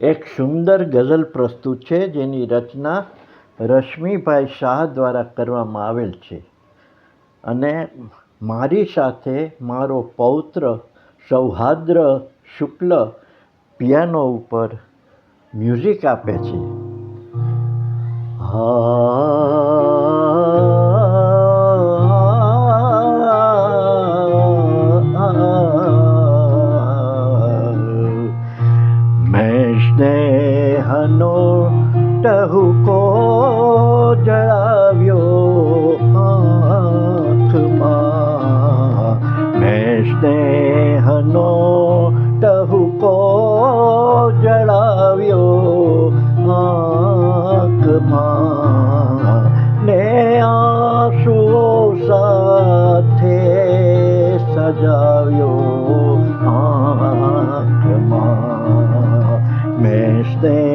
એક સુંદર ગઝલ પ્રસ્તુત છે, જેની રચના રશ્મિભાઈ શાહ દ્વારા કરવામાં આવેલ છે. અને મારી સાથે મારો પૌત્ર સૌહાર્દ્ર શુક્લ પિયાનો ઉપર મ્યુઝિક આપે છે. મેં સ્નેહનો ટહુકો જળાવ્યો આંખમાં મેં સ્નેહનો ટહુકો જળાવ્યો આંખમાં ને આંસુઓ સાથે સજાવ્યો આંખમાં મેં સ્નેહનો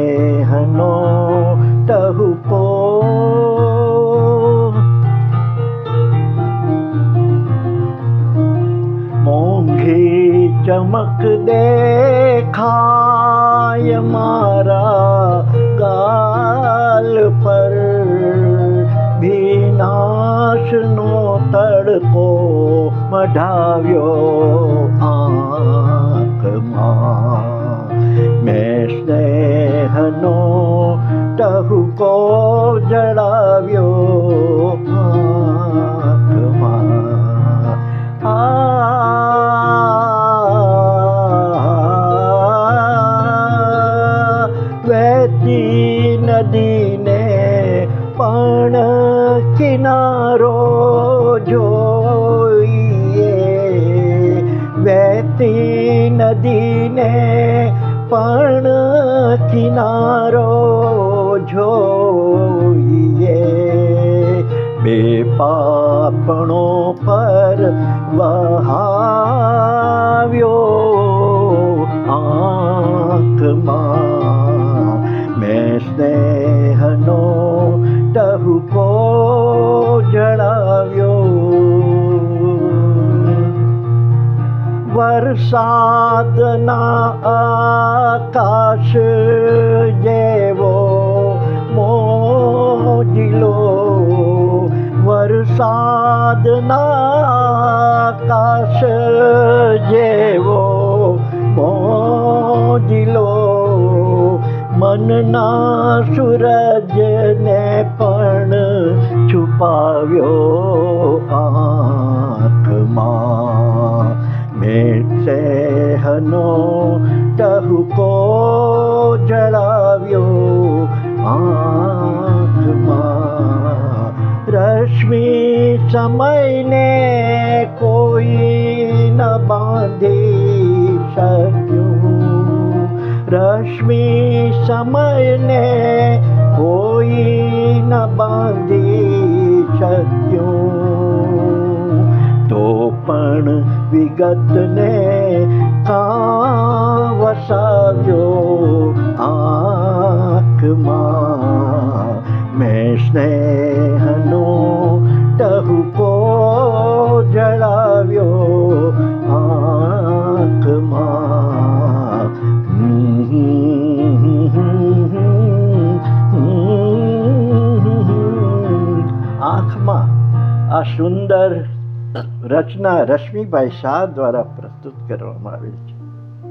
ચમક દેખાય મારા ગાલ પર. વિનાશનો તડકો મઢાવ્યો આંખમાં. કિનારો જોઈએ. વહેતી નદીને પણ કિનારો જોઈએ. બે પાપણો પર વહાવ્યો આંખમાં વરસાદના આકાશ જેવો મોજિલો. વરસાદના આકાશ જેવો મોજિલો. મનના સૂરજને પણ છુપાવ્યો આંખમાં ટહુકો જળાવ્યો આંખમાં રશ્મિ સમયને કોઈ ન બાંધી શક્યું. રશ્મિ સમયને કોઈ ન બાંધી શક્યું. તો પણ વિગતને કાં વસાવ્યો આંખમાં મેં સ્નેહનો ટહુકો જળાવ્યો આંખમાં આંખમાં આ સુંદર રચના રશ્મિભાઈ શાહ દ્વારા પ્રસ્તુત કરવામાં આવી છે